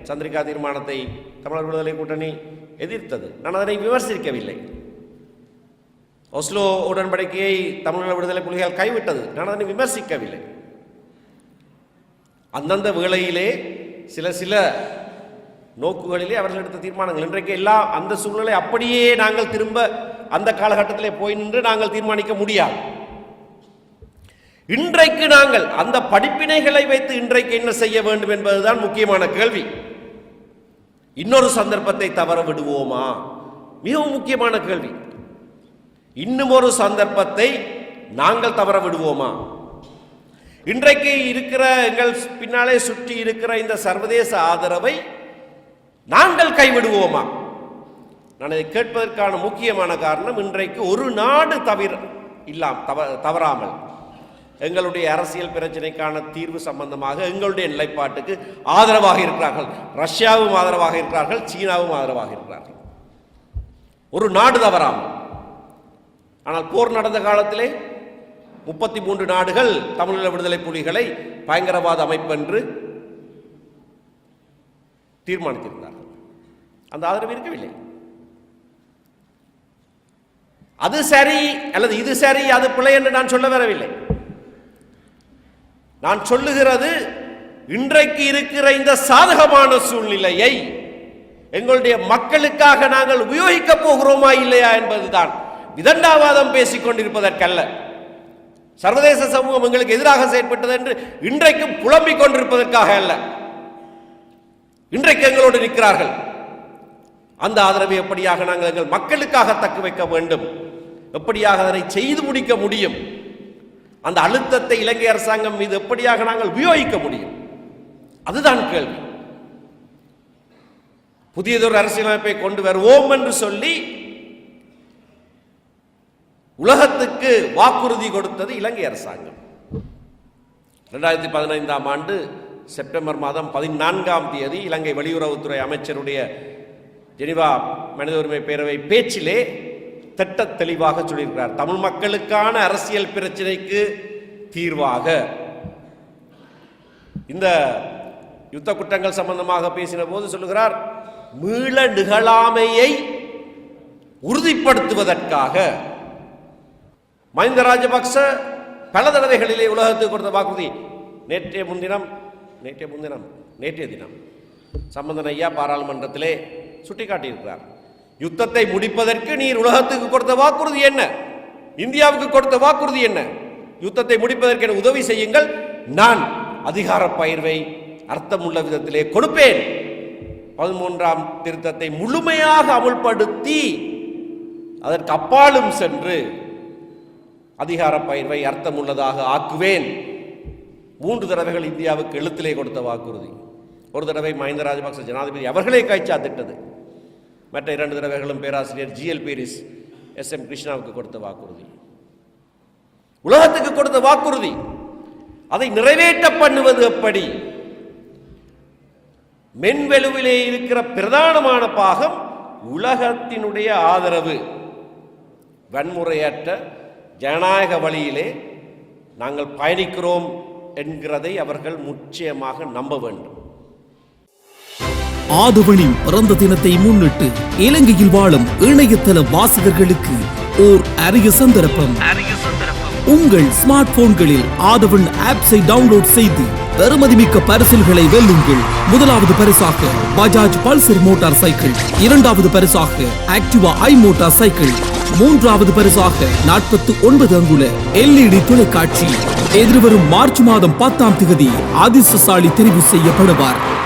சந்திரிகா தீர்மானத்தை தமிழர் விடுதலை கூட்டணி எதிர்த்தது. நான் அதனை விமர்சிக்கவில்லை. ஒஸ்லோ உடன்படிக்கையை தமிழர் விடுதலை புலிகள் கைவிட்டது. நான் அதனை விமர்சிக்கவில்லை. அந்தந்த வேளையிலே சில சில நோக்குகளிலே அவர்கள் எடுத்த தீர்மானங்கள். இன்றைக்கு எல்லாம் அந்த சூழ்நிலை அப்படியே நாங்கள் திரும்ப அந்த காலகட்டத்திலே போய் நின்று நாங்கள் தீர்மானிக்க முடியாது. இன்றைக்கு நாங்கள் அந்த படிப்பினைகளை வைத்து இன்றைக்கு என்ன செய்ய வேண்டும் என்பதுதான் முக்கியமான கேள்வி. இன்னொரு சந்தர்ப்பத்தை தவற விடுவோமா? மிகவும் முக்கியமான கேள்வி. இன்னும் ஒரு சந்தர்ப்பத்தை நாங்கள் தவற விடுவோமா? இன்றைக்கு இருக்கிற எங்கள் பின்னாலே சுற்றி இருக்கிற இந்த சர்வதேச ஆதரவை நாங்கள் கைவிடுவோமா? நான் இதை கேட்பதற்கான முக்கியமான காரணம் இன்றைக்கு ஒரு நாடு தவிர இல்லாம் தவ தவறாமல். எங்களுடைய அரசியல் பிரச்சனைக்கான தீர்வு சம்பந்தமாக எங்களுடைய நிலைப்பாட்டுக்கு ஆதரவாக இருக்கிறார்கள். ரஷ்யாவும் ஆதரவாக இருக்கிறார்கள் சீனாவும் ஆதரவாக இருக்கிறார்கள். ஒரு நாடு தவறாமல். ஆனால் போர் நடந்த காலத்திலே முப்பத்தி மூன்று நாடுகள் தமிழீழ விடுதலை புலிகளை பயங்கரவாத அமைப்பென்று தீர்மானித்திருந்தார்கள். அந்த ஆதரவு இருக்கவில்லை. அது சரி அல்லது இது சரி அது பிழை என்று நான் சொல்ல வரவில்லை. நான் சொல்லுகிறது இன்றைக்கு இருக்கிற இந்த சாதகமான சூழ்நிலையை எங்களுடைய மக்களுக்காக நாங்கள் உபயோகிக்க போகிறோமா இல்லையா என்பதுதான் விதண்டாவாதம் பேசிக் கொண்டிருப்பதற்கல்ல. சர்வதேச சமூகம் எங்களுக்கு எதிராக செயற்பட்டது என்று இன்றைக்கும் புலம்பிக் கொண்டிருப்பதற்காக அல்ல. இன்றைக்கு எங்களோடு நிற்கிறார்கள் அந்த ஆதரவை எப்படியாக நாங்கள் எங்கள் மக்களுக்காக தக்க வைக்க வேண்டும்? எப்படியாக அதனை செய்து முடிக்க முடியும்? அந்த அழுத்தத்தை இலங்கை அரசாங்கம் மீது எப்படியாக நாங்கள் உபயோகிக்க முடியும்? அதுதான் கேள்வி. புதியதொரு அரசியலமைப்பை கொண்டு வருவோம் என்று சொல்லி உலகத்துக்கு வாக்குறுதி கொடுத்தது இலங்கை அரசாங்கம். ரெண்டாயிரத்தி பதினைந்தாம் ஆண்டு செப்டம்பர் மாதம் பதினான்காம் தேதி இலங்கை வெளியுறவுத்துறை அமைச்சருடைய ஜெனிவா மனித உரிமை பேரவை பேச்சிலே திட்ட தெளிவாக சொல்லியிருக்கிறார். தமிழ் மக்களுக்கான அரசியல் பிரச்சனைக்கு தீர்வாக. இந்த யுத்த குற்றங்கள் சம்பந்தமாக பேசின போது சொல்லுகிறார் மீள நிகழாமையை உறுதிப்படுத்துவதற்காக. மஹிந்த ராஜபக்ச பல தடவைகளிலே உலகத்துக்கு கொடுத்த வாக்குறுதி. நேற்றைய முன்தினம் நேற்றைய முன்தினம் நேற்றைய தினம். சம்பந்தன் ஐயா பாராளுமன்றத்திலே சுட்டிக்காட்டியிருக்கிறார். யுத்தத்தை முடிப்பதற்கு நீர் உலகத்துக்கு கொடுத்த வாக்குறுதி என்ன? இந்தியாவுக்கு கொடுத்த வாக்குறுதி என்ன? யுத்தத்தை முடிப்பதற்கு என உதவி செய்யுங்கள். நான் அதிகார பயிர்வை அர்த்தமுள்ள விதத்திலே கொடுப்பேன். பதிமூன்றாம் திருத்தத்தை முழுமையாக அமுல்படுத்தி அதற்கு அப்பாலும் சென்று அதிகார பயிர்வை அர்த்தமுள்ளதாக ஆக்குவேன். மூன்று தடவைகள் இந்தியாவுக்கு எழுத்திலே கொடுத்த வாக்குறுதி. ஒரு தடவை மஹிந்த ராஜபக்ச ஜனாதிபதி அவர்களே கைச்சாத்திட்டது. மற்ற இரண்டு தடவைகளும் பேராசிரியர் ஜிஎல் பீரிஸ் எஸ் எம் கிருஷ்ணாவுக்கு கொடுத்த வாக்குறுதி. உலகத்துக்கு கொடுத்த வாக்குறுதி. அதை நிறைவேற்ற பண்ணுவது எப்படி? மென்வெலுவிலே இருக்கிற பிரதானமான பாகம் உலகத்தினுடைய ஆதரவு. வன்முறையற்ற ஜனநாயக வழியிலே நாங்கள் பயணிக்கிறோம் என்கிறதை அவர்கள் முக்கியமாக நம்ப வேண்டும். ஆதவனின் பிறந்த தினத்தை முன்னிட்டு இலங்கையில் வாழும் இணையதள வாசகர்களுக்கு ஓர் அரிய சந்தர்ப்பம். உங்கள் ஸ்மார்ட் போன்களில் ஆதவன் ஆப்ஸை டவுன்லோட் செய்து பெருமதிமிக்க பரிசில்களை வெல்லுங்கள். முதலாவது பரிசாக பஜாஜ் பல்சர் மோட்டார் சைக்கிள் இரண்டாவது பரிசாக ஆக்டிவா ஐ மோட்டார் சைக்கிள் மூன்றாவது பரிசாக நாற்பத்தி ஒன்பது அங்குல எல்இடி தொலைக்காட்சி. எதிர்வரும் மார்ச் மாதம் பத்தாம் தேதி அதிர்ஷ்டசாலி தெரிவு செய்யப்படுவார்.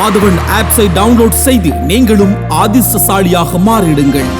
ஆதவன் ஆப்ஸை டவுன்லோட் செய்து நீங்களும் அதிர்ஷ்டசாலியாக மாறிடுங்கள்.